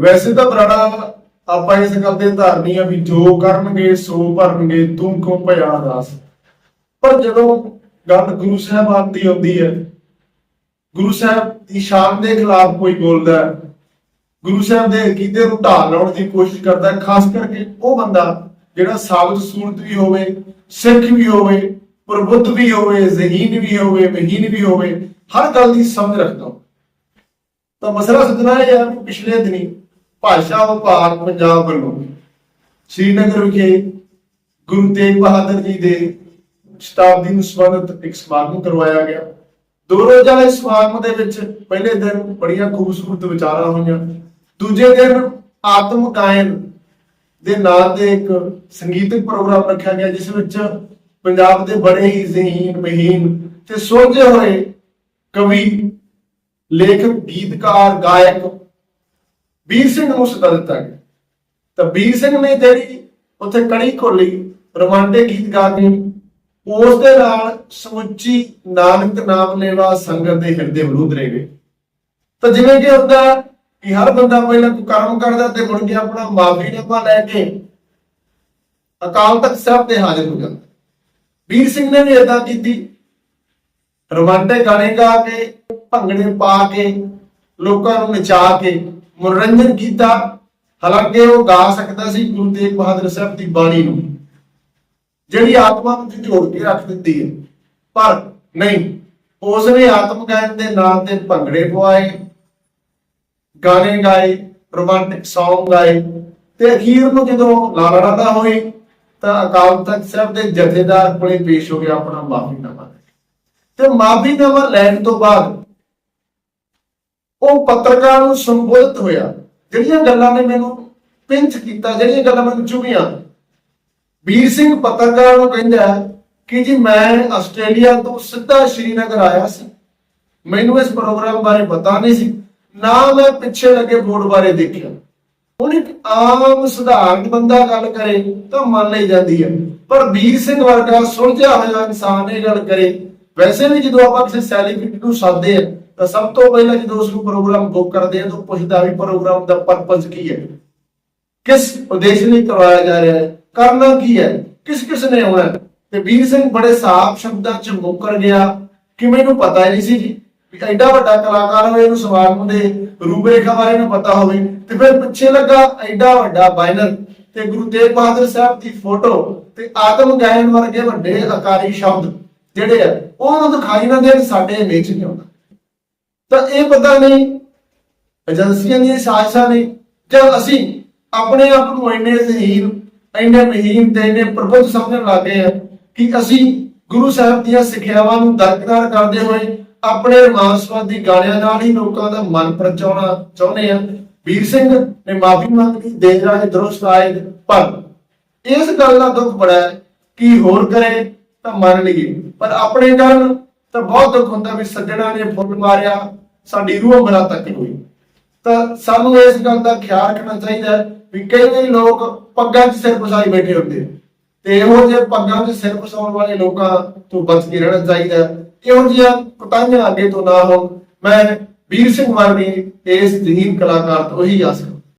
ਵੈਸੇ ਤਾਂ ਬਰਾੜਾ ਆਪਾਂ ਇਸ ਗੱਲ ਤੇ ਧਾਰਨੀ ਆ ਵੀ ਜੋ ਕਰਨਗੇ ਸੋ ਭਰਨਗੇ ਤੂੰ ਕਿਉਂ ਭਇਆ ਦਾਸ। ਪਰ ਜਦੋਂ ਗੱਲ ਗੁਰੂ ਸਾਹਿਬਾਨ ਦੀ ਆਉਂਦੀ ਹੈ ਗੁਰੂ ਸਾਹਿਬ ਦੀ ਸ਼ਾਨ ਦੇ ਖਿਲਾਫ ਕੋਈ ਬੋਲਦਾ ਹੈ, ਗੁਰੂ ਸਾਹਿਬ ਦੇ ਅਕੀਦੇ ਨੂੰ ਢਾਲ ਲਾਉਣ ਦੀ ਕੋਸ਼ਿਸ਼ ਕਰਦਾ ਹੈ, ਖਾਸ ਕਰਕੇ ਉਹ ਬੰਦਾ ਜਿਹੜਾ ਸਾਬਤ ਸੂਰਤ ਵੀ ਹੋਵੇ ਸਿੱਖ ਵੀ ਹੋਵੇ ਪ੍ਰਬੁੱਧ ਵੀ ਹੋਵੇ ਜ਼ਹੀਨ ਵੀ ਹੋਵੇ ਮਹੀਨ ਵੀ ਹੋਵੇ ਹਰ ਗੱਲ ਦੀ ਸਮਝ ਰੱਖਦਾ ਤਾਂ ਮਸਲਾ ਸੱਜਣਾ ਇਹ ਹੈ ਪਿਛਲੇ ਦਿਨੀ ਭਾਸ਼ਾ ਵਿਭਾਗ ਪੰਜਾਬ ਵੱਲੋਂ ਸ਼੍ਰੀਨਗਰ ਵਿਖੇ ਗੁਰੂ ਤੇਗ ਬਹਾਦਰ ਜੀ ਦੇ ਸ਼ਤਾਬਦੀ ਨੂੰ ਸੰਬੰਧਿਤ ਇੱਕ ਸਮਾਗਮ ਕਰਵਾਇਆ ਗਿਆ। ਦੋ ਰੋਜ਼ਾ ਇਸ ਸਮਾਗਮ ਦੇ ਵਿੱਚ ਪਹਿਲੇ ਦਿਨ ਬੜੀਆਂ ਖੂਬਸੂਰਤ ਵਿਚਾਰਾਂ ਹੋਈਆਂ। ਦੂਜੇ ਦਿਨ ਆਤਮ ਗਾਇਨ ਦੇ ਨਾਂ ਤੇ ਇੱਕ ਸੰਗੀਤਕ ਪ੍ਰੋਗਰਾਮ ਰੱਖਿਆ ਗਿਆ, ਜਿਸ ਵਿੱਚ ਪੰਜਾਬ ਦੇ ਬੜੇ ਹੀ ਜ਼ਹੀਨ, ਮਹੀਨ ਤੇ ਸੋਝੇ ਹੋਏ ਕਵੀ, ਲੇਖਕ, ਗੀਤਕਾਰ, ਗਾਇਕ ਵੀਰ ਸਿੰਘ ਨੂੰ ਸੱਦਾ ਦਿੱਤਾ ਗਿਆ। ਤਾਂ ਵੀਰ ਸਿੰਘ ਨੇ ਜਿਹੜੀ ਉੱਥੇ ਕੜੀ ਖੋਲੀ ਰੋਮਾਂਟਿਕ ਗੀਤ ਗਾ ਕੇ, ਉਸ ਦੇ ਨਾਲ ਸਮੁੱਚੀ ਨਾਨਕ ਨਾਮ ਲੈਵਾ ਸੰਗਤ ਦੇ ਹਿਰਦੇ ਵਿਰੁੱਧ ਰਹਿ ਗਏ ਤਾਂ ਜਿਵੇਂ ਕਿ ਹੁੰਦਾ ਕਿ ਹਰ ਬੰਦਾ ਪਹਿਲਾਂ ਕੋਈ ਕਰਮ ਕਰਦਾ ਤੇ ਮੁੜ ਕੇ ਆਪਣਾ ਮਾਫੀ ਨਾਮਾ ਲੈ ਕੇ ਅਕਾਲ ਤਖਤ ਸਾਹਿਬ ਤੇ ਹਾਜ਼ਰ ਹੋ ਜਾਂਦਾ। ਵੀਰ ਸਿੰਘ ਨੇ ਵੀ ਇਦਾਂ ਕੀਤੀ। ਰੋਮਾਂਟਿਕ ਗਾਣੇ ਗਾ ਕੇ, ਭੰਗੜੇ ਪਾ ਕੇ, ਲੋਕਾਂ ਨੂੰ ਨਚਾ ਕੇ ਮਨੋਰੰਜਨ ਕੀਤਾ। ਹਾਲਾਂਕਿ ਉਹ ਗਾ ਸਕਦਾ ਸੀ ਗੁਰੂ ਤੇਗ ਬਹਾਦਰ ਸਾਹਿਬ ਦੀ ਬਾਣੀ ਨੂੰ। ਜਿਹੜੀ ਆਤਮਾ ਨੂੰ ਝੋੜ ਕੇ ਰੱਖ ਦਿੰਦੀ ਹੈ। ਪਰ ਨਹੀਂ, ਉਸ ਨੇ ਆਤਮ ਗਾਇਨ ਦੇ ਨਾਂ ਤੇ ਭੰਗੜੇ ਪਵਾਏ। ਗਾਣੇ ਗਾਏ, ਰੋਮਾਂਟਿਕ Song ਗਾਏ ਤੇ ਅਖੀਰ ਨੂੰ ਜਦੋਂ ਲਾਲਾ ਰਾਦਾ ਹੋਈ ਤਾਂ ਅਕਾਲ ਤਖਤ ਸਾਹਿਬ ਦੇ ਜਥੇਦਾਰ ਕੋਲੇ ਪੇਸ਼ ਹੋ ਗਿਆ ਆਪਣਾ ਮਾਫੀਨਾਮਾ ਤੇ ਮਾਫੀਨਾਮਾ ਲੈਣ ਤੋਂ ਬਾਅਦ ਉਹ ਪੱਤਰਕਾਰ ਨੂੰ ਸੰਬੋਧਿਤ ਹੋਇਆ। ਜਿਹੜੀਆਂ ਗੱਲਾਂ ਨੇ ਮੈਨੂੰ ਪਿੰਚ ਕੀਤਾ, ਜਿਹੜੀਆਂ ਗੱਲਾਂ ਮੈਨੂੰ ਚੁਭੀਆਂ ਵੀਰ ਸਿੰਘ ਪੱਤਰਕਾਰ ਨੂੰ ਕਹਿੰਦਾ ਕਿ ਜੀ ਮੈਂ ਆਸਟ੍ਰੇਲੀਆ ਤੋਂ ਸਿੱਧਾ ਸ਼੍ਰੀਨਗਰ ਆਇਆ ਸੀ। ਮੈਨੂੰ ਇਸ ਪ੍ਰੋਗਰਾਮ ਬਾਰੇ ਪਤਾ ਨਹੀਂ ਸੀ। ਨਾ ਮੈਂ ਪਿੱਛੇ ਲੱਗੇ ਬੋਰਡ ਬਾਰੇ ਦੇਖਿਆ। ਹੁਣ ਇੱਕ ਆਮ ਸਧਾਰਨ ਬੰਦਾ ਗੱਲ ਕਰੇ ਤਾਂ ਮੰਨ ਲਈ ਜਾਂਦੀ ਹੈ। ਪਰ ਵੀਰ ਸਿੰਘ ਵਰਗਾ ਸੁਲਝਿਆ ਹੋਇਆ ਇਨਸਾਨ ਇਹ ਗੱਲ ਕਰੇ। ਵੈਸੇ ਵੀ ਜਦੋਂ ਆਪਾਂ ਕਿਸੇ ਸੈਲੀਬ੍ਰਿਟੀ ਨੂੰ ਸਾਦੇ ਆ ਤਾਂ ਸਭ ਤੋਂ ਪਹਿਲਾਂ ਜਦੋਂ ਉਸ ਨੂੰ ਪ੍ਰੋਗਰਾਮ ਬੁੱਕ ਕਰਦੇ ਆ ਤਾਂ ਪੁੱਛਦਾ ਵੀ ਪ੍ਰੋਗਰਾਮ ਦਾ ਪਰਪਸ ਕੀ ਹੈ? ਕਿਸ ਉਦੇਸ਼ ਲਈ ਕਰਵਾਇਆ ਜਾ ਰਿਹਾ ਹੈ? ਕਰਨਾ ਕੀ ਹੈ? ਕਿਸ ਕਿਸ ਨੇ ਆਉਣਾ ਤੇ ਵੀਰ ਸਿੰਘ ਬੜੇ ਸਾਫ਼ ਸ਼ਬਦਾਂ ਚ ਮੁੱਕਰ ਗਿਆ। ਕਿ ਮੈਨੂੰ ਪਤਾ ਹੀ ਨਹੀਂ ਸੀ ਜੀ। ਵੀ ਐਡਾ ਵੱਡਾ ਕਲਾਕਾਰ ਹੋਵੇ ਇਹਨੂੰ ਸਮਾਗਮ ਦੇ ਰੂਪਰੇਖਾ ਬਾਰੇ ਨੂੰ ਪਤਾ ਹੋਵੇ। ਤੇ ਫਿਰ ਪਿੱਛੇ ਲੱਗਾ ਐਡਾ ਵੱਡਾ ਬਾਈਨਰ ਤੇ ਗੁਰੂ ਤੇਗ ਬਹਾਦਰ ਸਾਹਿਬ ਦੀ ਫੋਟੋ ਤੇ ਆਤਮ ਗਾਇਨ ਵਰਗੇ ਵੱਡੇ ਅਕਾਰੀ ਸ਼ਬਦ ਜਿਹੜੇ ਆ ਉਹਨੂੰ ਦਿਖਾਈ ਨਾ ਦੇਣ, ਸਾਡੇ ਵਿੱਚ ਨਹੀਂ ਆਉਂਦਾ। ਤਾਂ ਇਹ ਪਤਾ ਨਹੀਂ ਏਜੰਸੀਆਂ ਦੀਆਂ ਸਾਜ਼ਿਸ਼ਾਂ ਨੇ ਜਦ ਅਸੀਂ ਆਪਣੇ ਆਪ ਨੂੰ ਇੰਨੇ ਜ਼ਹੀਨ ਇੰਨੇ ਮਹੀਨ ਤੇ ਇੰਨੇ ਪ੍ਰਬੁੱਧ ਸਮਝਣ ਲੱਗੇ ਆ ਕਿ ਅਸੀਂ ਗੁਰੂ ਸਾਹਿਬ ਦੀਆਂ ਸਿੱਖਿਆਵਾਂ ਨੂੰ ਦਰਕਰਾਰ ਕਰਦੇ ਹੋਏ ਆਪਣੇ ਰਮਾਨਸਵਾਦੀ ਗਾਣਿਆਂ ਨਾਲ ਹੀ ਲੋਕਾਂ ਦਾ ਮਨ ਪਰਚਾਉਣਾ ਚਾਹੁੰਦੇ ਆ ਵੀਰ ਸਿੰਘ ਨੇ ਮਾਫੀ ਮੰਗ ਲਈ ਦੇਖ ਰਹੇ ਦਰੁਸਤ ਆਏ ਪਰ ਇਸ ਗੱਲ ਦਾ ਦੁੱਖ ਬੜਾ ਹੈ ਕਿ ਹੋਰ ਕਰੇ ਤਾਂ ਮੰਨ ਲਈਏ, ਪਰ ਆਪਣੇ ਕਰਨ ਤਾਂ ਬਹੁਤ ਦੁੱਖ ਹੁੰਦਾ ਵੀ ਸੱਜਣਾ ਨੇ ਫੁੱਲ ਮਾਰਿਆ, ਸਾਡੀ ਰੂਹ ਬੜਾ ਤੱਕ ਹੋਈ। ਤਾਂ ਸਾਨੂੰ ਇਸ ਗੱਲ ਦਾ ਖਿਆਲ ਰੱਖਣਾ ਚਾਹੀਦਾ ਵੀ ਕਈ ਕਈ ਲੋਕ ਪੱਗਾਂ 'ਚ ਸਿਰ ਫਸਾਈ ਬੈਠੇ ਹੁੰਦੇ ਤੇ ਇਹੋ ਜਿਹੇ ਪੱਗਾਂ 'ਚ ਸਿਰ ਫਸਾਉਣ ਵਾਲੇ ਲੋਕਾਂ ਤੋਂ ਬਚ ਕੇ ਰਹਿਣਾ ਚਾਹੀਦਾ ਹੈ। ਇਹੋ ਜਿਹੀਆਂ ਕੁਤਾਹੀਆਂ ਅੱਗੇ ਤੋਂ ਨਾ ਹੋ ਮੈਂ ਵੀਰ ਸਿੰਘ ਵਰਗੇ ਇਸ ਜਹੀਨ ਕਲਾਕਾਰ ਤੋਂ ਹੀ ਆਸ ਕਰਦਾ